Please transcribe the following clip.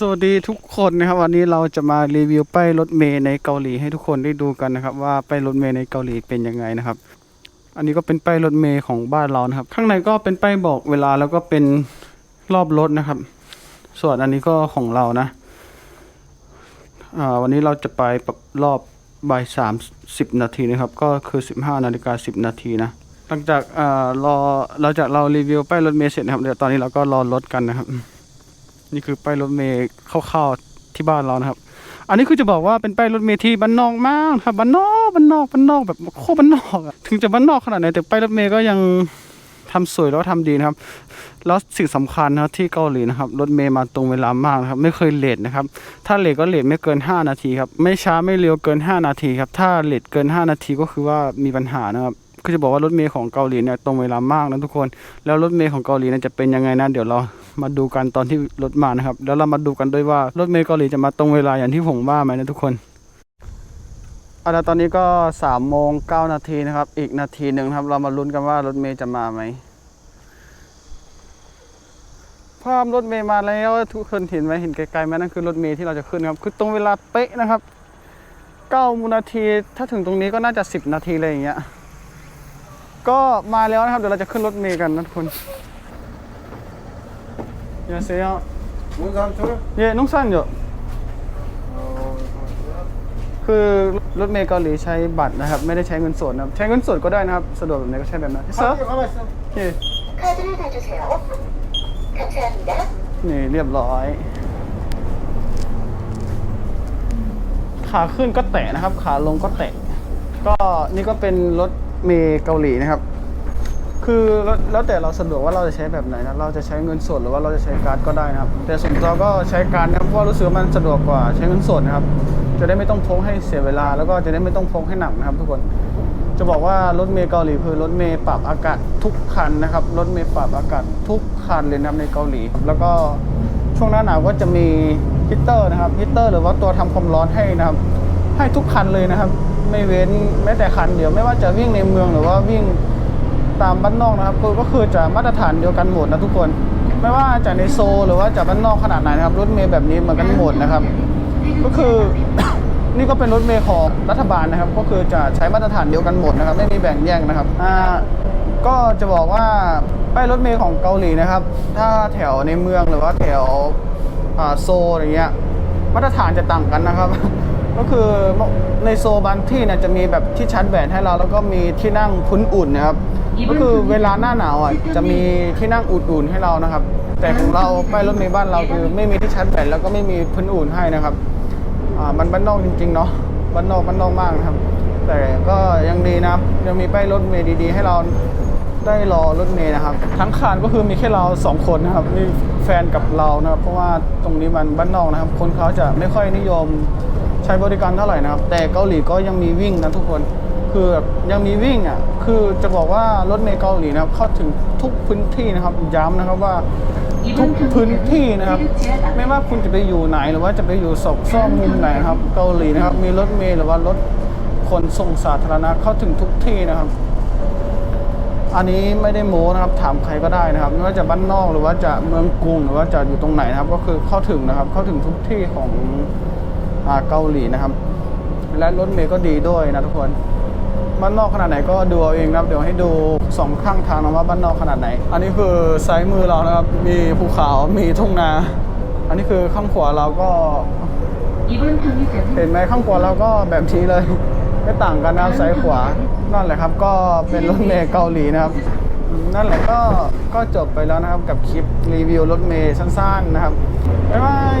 สวัสดีทุกคนนะครับวันนี้เราจะมารีวิวป้ายรถเมล์ในเกาหลีให้ทุกคนได้ดูกันนะครับ ว่าป้ายรถเมล์ในเกาหลีเป็นยังไงนะครับ อันนี้ก็เป็นป้ายรถเมล์ของบ้านเรานะครับ ข้างในก็เป็นป้ายบอกเวลาแล้วก็เป็นรอบรถนะครับ ส่วนอันนี้ก็ของเรานะาวันนี้เราจะไปรอบบ่ายสามสิบนาทีนะครับ ก็คือสิบห้านาฬิกาสิบนาทีนะหลังจากรอเราจากเรารีวิวป้ายรถเมล์เสร็จนะครับเดี๋ยวตอนนี้เราก็รอรถกันนะครับ นี่คือป้ายรถเมล์เข้าๆที่บ้านเรานะครับ อันนี้คือจะบอกว่าเป็นป้ายรถเมล์ที่บ้านนอกมากครับบ้านนอกบ้านนอกบ้านนอกแบบโคบ้านนอกอะถึงจะบ้านนอกขนาดไหนแต่ป้ายรถเมล์ก็ยังทำสวยแล้วก็ทำดีนะครับ แล้วสิ่งสำคัญนะครับที่เกาหลีนะครับ รถเมล์มาตรงเวลามากนะครับ ไม่เคยเลทนะครับ ถ้าเลทก็เลทไม่เกิน 5 นาทีครับ ไม่ช้าไม่เร็วเกิน 5 นาทีครับ ถ้าเลทเกิน 5 นาทีก็คือว่ามีปัญหานะครับคือจะบอกว่ารถเมล์ของเกาหลีเนี่ยตรงเวลามากนะทุกคน แล้วรถเมล์ของเกาหลีเนี่ยจะเป็นยังไงนะเดี๋ยวเรา มาดูกันตอนที่รถมานะครับ แล้วเรามาดูกันด้วยว่ารถเมล์เกาหลีจะมาตรงเวลาอย่างที่ผมว่าไหมนะทุกคนเอาละตอนนี้ก็3ามโมงเก้านาทีนะครับ อีกนาทีหนึ่งครับ เรามาลุ้นกันว่ารถเมล์จะมาไหมภาพรถเมล์มาแล้วทุกคนเห็นไหมเห็นไกลๆไหมนั่นคือรถเมล์ที่เราจะขึ้นครับ คือตรงเวลาเป๊ะนะครับเก้านาทีถ้าถึงตรงนี้ก็น่าจะ 10 นาทีเลยอย่างเงี้ยก็มาแล้วนะครับเดี๋ยวเราจะขึ้นรถเมล์กันนะทุกคน อย่าเสีย 문산촌? เย่นุ่งสั้นอยู่คือรถเมล์เกาหลีใช้บัตรนะครับ ไม่ได้ใช้เงินสดนะครับ ใช้เงินสดก็ได้นะครับ สะดวกแบบไหนก็ใช้แบบนั้นเซอร์ 가만 있어. เย่ 카드를 대주세요. 감사합니다. นี่เรียบร้อย ขาขึ้นก็แตะนะครับ ขาลงก็แตะ ก็นี่ก็เป็นรถเมล์เกาหลีนะครับ คือแล้วแต่เราสะดวกว่าเราจะใช้แบบไหนนะเราจะใช้เงินสดหรือว่าเราจะใช้การ์ดก็ได้นะครับ แต่ส่วนตัวก็ใช้การ์ดนะเพราะว่ารู้สึกว่ามันสะดวกกว่าใช้เงินสดนะครับ จะได้ไม่ต้องพกให้เสียเวลา แล้วก็จะได้ไม่ต้องพกให้หนักนะครับ ทุกคนจะบอกว่ารถเมล์เกาหลีคือรถเมล์ปรับอากาศทุกคันนะครับรถเมล์ปรับอากาศทุกคันเลยนะครับในเกาหลี แล้วก็ช่วงหน้าหนาวก็จะมีฮีตเตอร์นะครับฮีตเตอร์หรือว่าตัวทำความร้อนให้นะครับให้ทุกคันเลยนะครับ ไม่เว้นแม้แต่คันเดียวไม่ว่าจะวิ่งในเมืองหรือว่าวิ่ง ตามบ้านนอกนะครับก็คือจะมาตรฐานเดียวกันหมดนะทุกคน ไม่ว่าจะในโซหรือว่าจะบ้านนอกขนาดไหนนะครับรถเมล์แบบนี้เหมือนกันหมดนะครับ ก็คือนี่ก็เป็นรถเมล์ของรัฐบาลนะครับ ก็คือจะใช้มาตรฐานเดียวกันหมดนะครับ ไม่มีแบ่งแยกนะครับอ่าก็จะบอกว่าป้ายรถเมล์ของเกาหลีนะครับ ถ้าแถวในเมืองหรือว่าแถวโซอะไรเงี้ยมาตรฐานจะต่างกันนะครับ ก็คือในโซลบางที่เนี่ยจะมีแบบที่ชาร์จแบตให้เราแล้วก็มีที่นั่งพุ้นอุ่นนะครับก็คือเวลาหน้าหนาวอะจะมีที่นั่งอุ่นๆให้เรานะครับ แต่ของเราป้ายรถเมล์บ้านเราคือไม่มีที่ชาร์จแบตแล้วก็ไม่มีพื้นอุ่นให้นะครับอ่ามันบ้านนอกจริงๆเนาะบ้านนอกบ้านนอกมากนะครับ แต่ก็ยังดีนะครับยังมีป้ายรถเมล์ดีๆ ให้เราได้รอรถเมล์นะครับ ทั้งคานก็คือมีแค่เราสองคนนะครับนี่แฟนกับเรานะครับ เพราะว่าตรงนี้มันบ้านนอกนะครับ คนเขาจะไม่ค่อยนิยม ใช้บริการเท่าไหร่นะครับ แต่เกาหลีก็ยังมีวิ่งนะทุกคน คือแบบยังมีวิ่งอะ คือจะบอกว่ารถเมล์เกาหลีนะครับเข้าถึงทุกพื้นที่นะครับ ย้ำนะครับว่าทุกพื้นที่นะครับ ไม่ว่าคุณจะไปอยู่ไหนหรือว่าจะไปอยู่ศกซ่อมมุมไหนครับ เกาหลีนะครับ มีรถเมล์หรือว่ารถขนส่งสาธารณะเข้าถึงทุกที่นะครับ อันนี้ไม่ได้โม้นะครับ ถามใครก็ได้นะครับไม่ว่าจะบ้านนอกหรือว่าจะเมืองกรุงหรือว่าจะอยู่ตรงไหนนะครับ ก็คือเข้าถึงนะครับ เข้าถึงทุกที่ของ เกาหลีนะครับ และรถเมย์ก็ดีด้วยนะทุกคนบ้านนอกขนาดไหนก็ดูเอาเองนะครับ เดี๋ยวให้ดูสองข้างทางนะว่าบ้านนอกขนาดไหน อันนี้คือซ้ายมือเรานะครับ มีภูเขา มีทุ่งนา อันนี้คือข้างขวาเราก็ เห็นไหมข้างขวาเราก็แบบนี้เลย ไม่ต่างกันนะคซ้ายขวา นั่นแหละครับ ก็เป็นรถเมย์เกาหลีนะครับ นั่นแหละก็ก็จบไปแล้วนะครับกับคลิปรีวิวรถเมย์สั้นๆนะครับ บ๊ายบาย